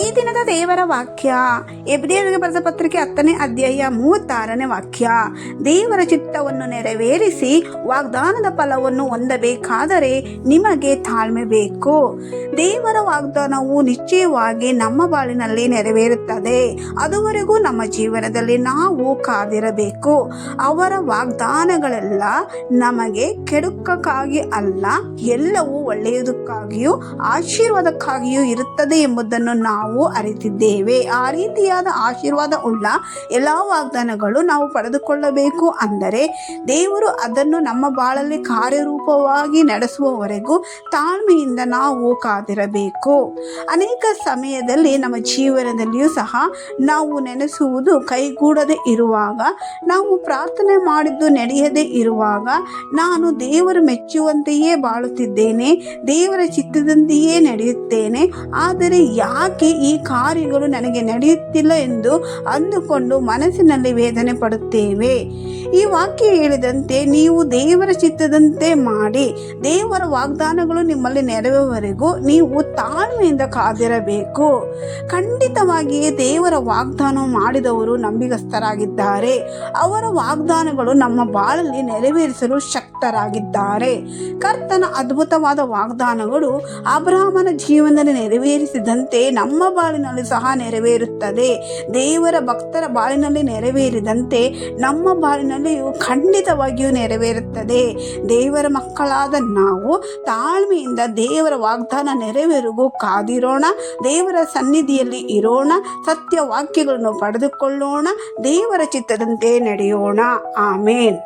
ಈ ದಿನದ ದೇವರ ವಾಕ್ಯ. ಎಬ್ರಿಯರಿಗೆ ಬರೆದ ಪತ್ರಿಕೆ ಹತ್ತನೇ ಅಧ್ಯಾಯ ಮೂವತ್ತಾರನೇ ವಾಕ್ಯ. ದೇವರ ಚಿತ್ತವನ್ನು ನೆರವೇರಿಸಿ ವಾಗ್ದಾನದ ಫಲವನ್ನು ಹೊಂದಬೇಕಾದರೆ ನಿಮಗೆ ತಾಳ್ಮೆ ಬೇಕು. ದೇವರ ವಾಗ್ದಾನವು ನಿಶ್ಚಯವಾಗಿ ನಮ್ಮ ಬಾಳಿನಲ್ಲಿ ನೆರವೇರುತ್ತದೆ. ಅದುವರೆಗೂ ನಮ್ಮ ಜೀವನದಲ್ಲಿ ನಾವು ಕಾದಿರಬೇಕು. ಅವರ ವಾಗ್ದಾನಗಳೆಲ್ಲ ನಮಗೆ ಕೆಡುಕಕ್ಕಾಗಿ ಅಲ್ಲ, ಎಲ್ಲವೂ ಒಳ್ಳೆಯದಕ್ಕಾಗಿಯೂ ಆಶೀರ್ವಾದಕ್ಕಾಗಿಯೂ ಇರುತ್ತದೆ ಎಂಬುದನ್ನು ನಾವು ಅರಿತಿದ್ದೇವೆ. ಆ ರೀತಿಯಾದ ಆಶೀರ್ವಾದ ಉಳ್ಳ ಎಲ್ಲ ವಾಗ್ದಾನಗಳು ನಾವು ಪಡೆದುಕೊಳ್ಳಬೇಕು ಅಂದರೆ ದೇವರು ಅದನ್ನು ನಮ್ಮ ಬಾಳಲ್ಲಿ ಕಾರ್ಯರೂಪವಾಗಿ ನಡೆಸುವವರೆಗೂ ತಾಳ್ಮೆಯಿಂದ ನಾವು ಕಾದಿರಬೇಕು. ಅನೇಕ ಸಮಯದಲ್ಲಿ ನಮ್ಮ ಜೀವನದಲ್ಲಿಯೂ ಸಹ ನಾವು ನೆನೆಸುವುದು ಕೈಗೂಡದೆ ಇರುವಾಗ, ನಾವು ಪ್ರಾರ್ಥನೆ ಮಾಡಿದ್ದು ನಡೆಯದೇ ಇರುವಾಗ ನಾನು ದೇವರು ಮೆಚ್ಚುವಂತೆಯೇ ಬಾಳುತ್ತಿದ್ದೇನೆ, ದೇವರ ಚಿತ್ತದಂತೆಯೇ ನಡೆಯುತ್ತೇನೆ, ಆದರೆ ಯಾಕೆ ಈ ಕಾರ್ಯಗಳು ನನಗೆ ನಡೆಯುತ್ತಿಲ್ಲ ಎಂದು ಅಂದುಕೊಂಡು ಮನಸ್ಸಿನಲ್ಲಿ ವೇದನೆ ಪಡುತ್ತೇವೆ. ಈ ವಾಕ್ಯ ಹೇಳಿದಂತೆ ನೀವು ದೇವರ ಚಿತ್ತದಂತೆ ಮಾಡಿ, ದೇವರ ವಾಗ್ದಾನಗಳು ನಿಮ್ಮಲ್ಲಿ ನೆರವೇವರೆಗೂ ನೀವು ತಾಳ್ಮೆಯಿಂದ ಕಾದಿರಬೇಕು. ಖಂಡಿತವಾಗಿಯೇ ದೇವರ ವಾಗ್ದಾನ ಮಾಡಿದವರು ನಂಬಿಗಸ್ಥರಾಗಿದ್ದಾರೆ ಅವರ ವಾಗ್ದಾನಗಳು ನಮ್ಮ ಬಾಳಲ್ಲಿ ನೆರವೇರಿಸಲು ಶಕ್ತರಾಗಿದ್ದಾರೆ. ಕರ್ತನ ಅದ್ಭುತವಾದ ವಾಗ್ದಾನಗಳು ಅಬ್ರಾಹ್ಮನ ಜೀವನದಲ್ಲಿ ನೆರವೇರಿಸಿದಂತೆ ನಮ್ಮ ಬಾಳಿನಲ್ಲಿ ಸಹ ನೆರವೇರುತ್ತದೆ. ದೇವರ ಭಕ್ತರ ಬಾಳಿನಲ್ಲಿ ನೆರವೇರಿದಂತೆ ನಮ್ಮ ಬಾಳಿನಲ್ಲಿಯೂ ಖಂಡಿತವಾಗಿಯೂ ನೆರವೇರುತ್ತದೆ. ದೇವರ ಮಕ್ಕಳಾದ ನಾವು ತಾಳ್ಮೆಯಿಂದ ದೇವರ ವಾಗ್ದಾನ ನೆರವೇರಿಗೂ ಕಾದಿರೋಣ. ದೇವರ ಸನ್ನಿಧಿಯಲ್ಲಿ ಇರೋಣ. ಸತ್ಯ ವಾಕ್ಯಗಳನ್ನು ಪಡೆದುಕೊಳ್ಳೋಣ. ದೇವರ ಚಿತ್ತದಂತೆ ನಡೆಯೋಣ. ಆಮೇನ್.